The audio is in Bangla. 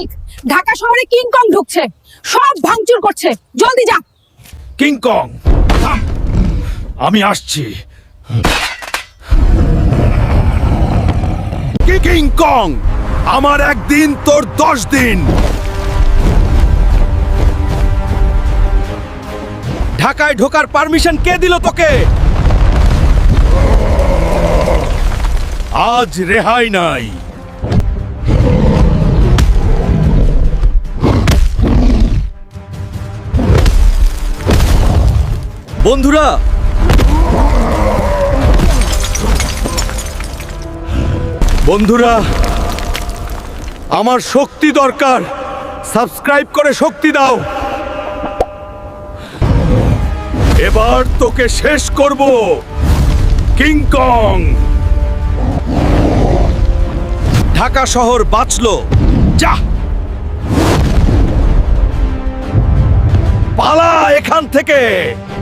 হাল্ক ঢাকা শহরে কিংকং ঢুকছে। সব ভাঙচুর করছে। জলদি যা। কিংকং। আমি আসছি। কিংকং আমার একদিন, তোর দশ দিন। ঢাকায় ঢোকার পারমিশন কে দিল তোকে? আজ রেহাই নাই। বন্ধুরা! বন্ধুরা, আমার শক্তি দরকার। সাবস্ক্রাইব করে শক্তি দাও। এবার তোকে শেষ করব। কিংকং ঢাকা শহর বাঁচলো। যা! পালা এখান থেকে।